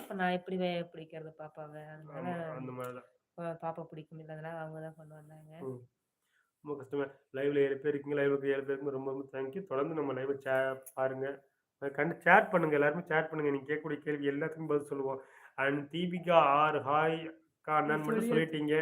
அப்ப நான் எப்படி பிடிக்கிறது பாப்பாவ? அதனால. அந்த மாரி தான். பா பாப்பா பிடிக்கும் இல்லாதனால அவங்க தான் கொண்டு வந்தாங்க. ரொம்ப கஷ்டமா லைவ்ல 7 பேர் இருக்கீங்க. லைவ்ல 7 பேருக்குமே ரொம்ப ரொம்ப தேங்க்யூ. தொடர்ந்து நம்ம லைவ சே பாருங்க. கண்டு சேட் பண்ணுங்க. எல்லாருமே சேட் பண்ணுங்க. நீங்க கேட்கக்கூடிய கேள்வி எல்லாத்துக்கும் பதில் சொல்லுவோம். அண்ட் தீபிகா ஆர் ஹாய் அக்கா அண்ணான்னு மட்டும். சொல்லிட்டீங்க.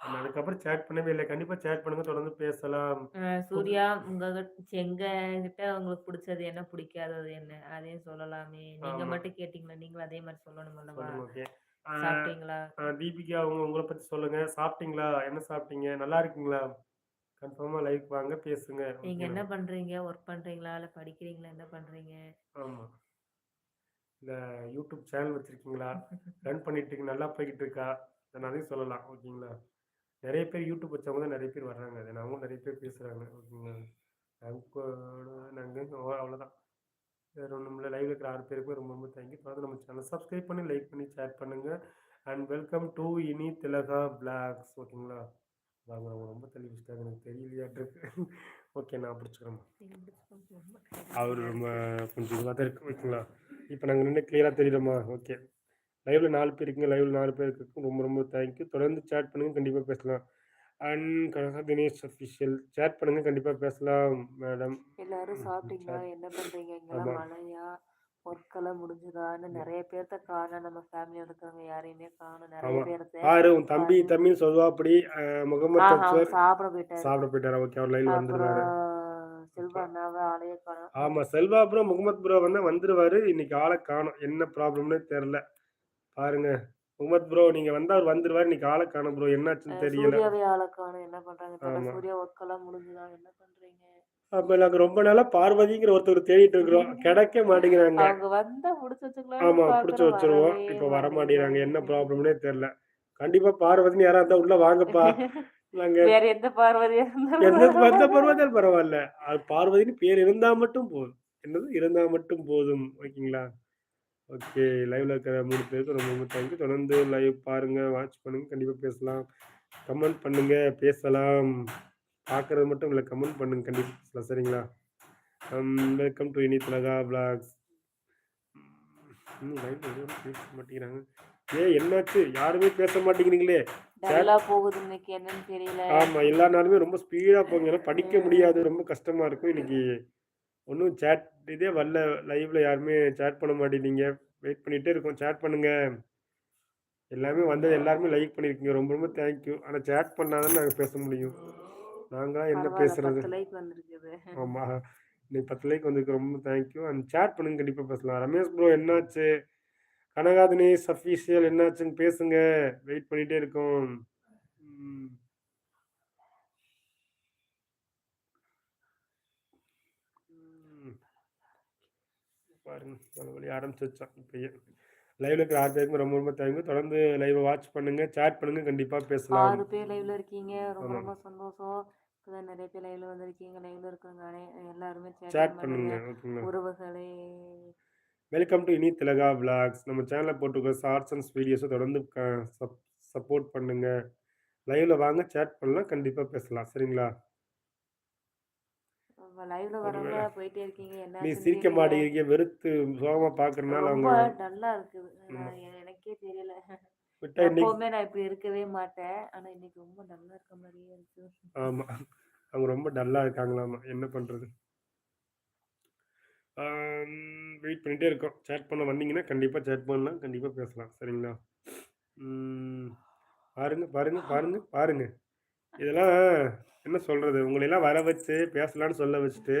அதுக்கப்புறம் சேட் பண்ணவே இல்ல. கண்டிப்பா சேட் பண்ணுங்க. தொடர்ந்து பேசலாம். சூர்யா உங்ககிட்ட எங்க கிட்ட உங்களுக்கு புடிச்சது என்ன? பிடிக்காதது என்ன? அதையும் சொல்லலாமே! நீங்க ஆமா. மட்டும் கேட்டீங்களா? நீங்களும் அதே மாரி சொல்லணும் அல்லவா? சொல்லுங்க. ஓகே. சாப்பிட்டீங்களா? தீபிகா உங்க உங்கள பத்தி சொல்லுங்க. சாப்பிட்டீங்களா? என்ன சாப்பிட்டீங்க? நல்லா இருக்கீங்களா? கன்ஃபார்மா லைவ்க்கு வாங்க பேசுங்க. நீங்க? என்ன பண்றீங்க? ஒர்க் பண்றீங்களா? இல்ல படிக்கிறீங்களா? என்ன பண்றீங்க? ஆமா. இந்த யூடியூப் சேனல் வச்சிருக்கீங்களா? ரன் பண்ணிட்டு இருக்கு நல்லா போய்க்கிட்டு இருக்கா? நான் அதையும் சொல்லலாம். ஓகேங்களா? நெறைய பேர் யூடியூப் வச்சவங்க தான் நெறைய பேர் வர்றாங்க. அது அவங்களும் நெறைய பேர் பேசுறாங்க. ஓகேங்களா? நாங்க நாங்க அவ்வளோதான். வேற ஒண்ணும் இல்ல. லைவ்ல இருக்கிற 6 பேருக்குமே ரொம்ப ரொம்ப தேங்க்யூ. தொடர்ந்து நம்ம சேனல சப்ஸ்கிரைப் பண்ணி, லைக் பண்ணி, ஷேர் பண்ணுங்க. And welcome to Ini Thilaga vlogs ஓகேங்களா? வாங்க அவங்க ரொம்ப தள்ளி வச்சுட்டாங்க. எனக்கு தெரியலையாட்ருக்கு. ஓகே நான் பிடிச்சுக்கோங்க. அவரு ரொம்ப கொஞ்சம் தான் இருக்கு. ஓகேங்களா? இப்ப நாங்க நின்னு கிளியரா தெரியுறோமா? ஓகே. லைவ்ல 4 பேர் இருக்கீங்க. லைவ்ல 4 பேருக்கு ரொம்ப ரொம்ப தேங்க்யூ. தொடர்ந்து சேட் பண்ணுங்க. கண்டிப்பா பேசலாம். And Kanaga Dinesh official chat பண்ணுங்க. கண்டிப்பா பேசலாம் மேடம். எல்லாரும் சாப்பிட்டீங்களா? என்ன பண்றீங்க? இங்கலாம் ஆமா. மழையா? ஒர்க் எல்லாம் முடிஞ்சுதா? இன்னும் நெறைய பேர்த்த காணோம். நம்ம ஃபேமிலியோட இருக்கிறவங்க யாரையுமே காணோம். நெறைய. பேர்த்த. பாரு உன் தம்பி சொல்லுவாப்படி. அ முகமது சாப்பிட போயிட்டாரு. சாப்பிட போயிட்டாரா? ஓகே. அவர் அப்புறம் வந்துருவாரு. செல்வா அண்ணாவ ஆளையே காணோம். ஆமா. செல்வா ப்ரோ, முகமது ப்ரோ வந்தா வந்துருவாரு. இன்னைக்கு ஆள காணோம். என்ன ப்ராப்ளம்னே தெர்ல. பாருங்க. முகமது ப்ரோ நீங்க வந்தா அவர் வந்துருவாரு. இன்னைக்கு ஆள காணோம் ப்ரோ. என்னாச்சுன்னு தெரியல. சூர்யாவே ஆள காணோம். என்ன பண்றாங்க. ஆமா. சூர்யா ஒர்க் எல்லாம் முடிஞ்சுதா? என்ன பண்றீங்க? அப்ப நாங்க ரொம்ப நாளா பார்வதிங்கிற ஒருத்தர தேடிட்டு இருக்கிறோம். கிடைக்க மாட்டேங்கிறாங்க. அவங்க வந்தா முடிச்சு வச்சுக்கலாம்னு ஆமா. புடிச்சு. வச்சுருவோம். இப்ப. என்ன மாட்டேங்கிறாங்க. ப்ராப்ளம்னே தெர்ல. கண்டிப்பா பார்வதின்னு யாரா இருந்தா உள்ள வாங்கப்பா. நாங்க வேற எந்த பார்வதியா எந்த எந்த பரவால்ல. அது பார்வதின்னு பேர் இருந்தா மட்டும் போதும். என்னது? இருந்தா மட்டும் போதும். ஓகேங்களா? ஓகே. லைவ்ல இருக்கிற 3 பேருக்கும் ரொம்ப ரொம்ப தேங்க்யூ. தொடர்ந்து லைவ் பாருங்க, வாட்ச் பண்ணுங்க. கண்டிப்பா பேசலாம். கமெண்ட் பண்ணுங்க, பேசலாம். பார்க்கறது மட்டும் இல்ல. கமெண்ட் பண்ணுங்க. கண்டிப்பா பேசலாம். சரிங்களா? வெல்கம் டு இனி திலகா யாரும் பேச மாட்டேங்கிறாங்க. ஏன் என்னாச்சு? யாருமே பேச மாட்டேங்கிறீங்களே! போகுது இன்னைக்கு என்னன்னு தெரியல. ஆமா. எல்லா நாளுமே ரொம்ப ஸ்பீடா. ஏன்னா படிக்க. முடியாது. ரொம்ப கஷ்டமா இருக்கும். இன்னைக்கு ஒண்ணும் சேட் இதே வரல. லைவ்ல யாருமே சேட் பண்ண மாட்டேங்கிறீங்க. வெயிட் பண்ணிட்டே இருக்கோம். சேட் பண்ணுங்க. எல்லாமே வந்தது எல்லாருமே லைக் பண்ணியிருக்கீங்க. ரொம்ப ரொம்ப தேங்க்யூ. ஆனா சேட் பண்ணா தானே நாங்க பேச முடியும். நாங்களா என்ன பரவால்ல. பேசுறது? 10 லைக் வந்திருக்குது. ஆமா. இன்னைக்கு 10 லைக் வந்திருக்கு. ரொம்ப தேங்க்யூ. அண்ட் சேட் பண்ணுங்க. கண்டிப்பா பேசலாம். ரமேஷ் ப்ரோ என்னாச்சு? கனகா தினேஷ் அஃபிஷியல் என்னாச்சுன்னு பேசுங்க. வெயிட் பண்ணிட்டே இருக்கோம். பாருங்க. நல்லபடியா ஆரம்பிச்சிருச்சோம் இப்பயே. லைவ்ல இருக்கிற 6 பேருக்குமே ரொம்ப ரொம்ப தேங்க்யூ. தொடர்ந்து லைவ வாட்ச் பண்ணுங்க. சேட் பண்ணுங்க. கண்டிப்பா பேசலாம். 6 பேர் லைவ்ல இருக்கீங்க. ரொம்ப. ரொம்ப சந்தோஷம். இப்பதான் நெறைய பேர் லைவ்ல வந்திருக்கீங்க. லைவ்ல இருக்கிறவங்க அனை எல்லாருமே சேட் பண்ணுங்க. உறவுகளே! Welcome to Ini Thilaga vlogs. நம்ம சேனல்ல போட்டுருக்க ஷார்ட்ஸ் அண்ட் வீடியோஸ தொடர்ந்து சப் சப்போர்ட் பண்ணுங்க. லைவ்ல வாங்க சேட் பண்ணலாம். கண்டிப்பா பேசலாம். சரிங்களா? லைவ்ல வரவங்க போயிட்டே இருக்கீங்க. நீ என்னாச்சுன்னு சிரிக்க. மாட்டேங்கிறீங்க. வெறுத்து சோகமா பார்க்கறனால ரொம்ப அவங்க டல்லா இருக்குது. எனக்கே தெரியல. எப்பவுமே நான் இப்படி இருக்கவே மாட்டேன். ஆனா இன்னைக்கு ரொம்ப டல்லா இருக்க மாரியே இருக்கு. ஆமா. அவங்க ரொம்ப டல்லா இருக்காங்களாமா. என்ன பண்றது? வெயிட் பண்ணிட்டே இருக்கோம். சேட் பண்ண வந்தீங்கன்னா, கண்டிப்பா சேட் பண்ணலாம். கண்டிப்பா பேசலாம். சரிங்களா? பாருங்க, பாருங்க, பாருங்க, பாருங்க. இதெல்லாம் என்ன சொல்றது? உங்களையெல்லாம் வர வச்சு பேசலான்னு சொல்ல வச்சுட்டு,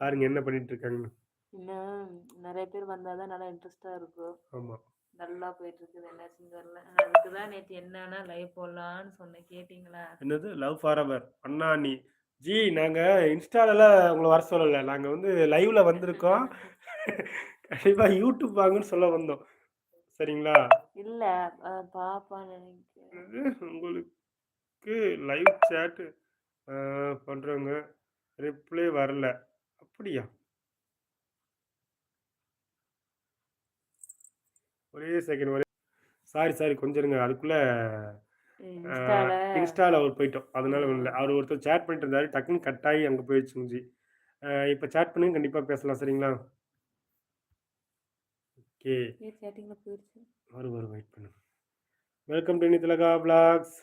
பாருங்க என்ன பண்ணிட்டு இருக்காங்கன்னு. இன்னும் நெறைய பேர் வந்தா தான் நல்லா இன்ட்ரெஸ்ட்டா இருக்கும். ஆமா. டல்லா போயிட்டு இருக்குது. என்னாச்சுன்னு தெரியல. அதுக்கு தான் நேத்து என்னன்னா லைவ் போடலான்னு சொன்னேன். கேட்டீங்களா? என்னது? Love forever. அண்ணா அண்ணி. ஜி நாங்க இன்ஸ்டாலலாம் உங்கள வர சொல்லல. நாங்க வந்து லைவ்ல வந்திருக்கோம். கண்டிப்பா யூடியூப் வாங்கன்னு சொல்ல வந்தோம். சரிங்களா? இல்ல. அ பாப்பான்னு நெனைக்கிறேன். என்னது? உங்களுக்கு லைவ் சேட் அ பண்றவங்க ரிப்ளை வரல. அப்படியா? ஒரே செகண்ட் ஒரே சாரி, சாரி கொஞ்சம் இருங்க. அதுக்குள்ள இன்ஸ்டால அவர் போயிட்டோம். அதனால வரல. ம். அவரு ஒருத்தர் சேட் பண்ணிட்டு இருந்தாரு. டக்குன்னு கட் ஆகி அங்க போயிடுச்சுங்க ஜி. அ இப்ப சேட் பண்ணுங்க. கண்டிப்பா பேசலாம். சரிங்களா? ஓகே. வரும் வரும் வெயிட் பண்ணுங்க வெல்கம் டு நிதிலகா பிளாக்ஸ்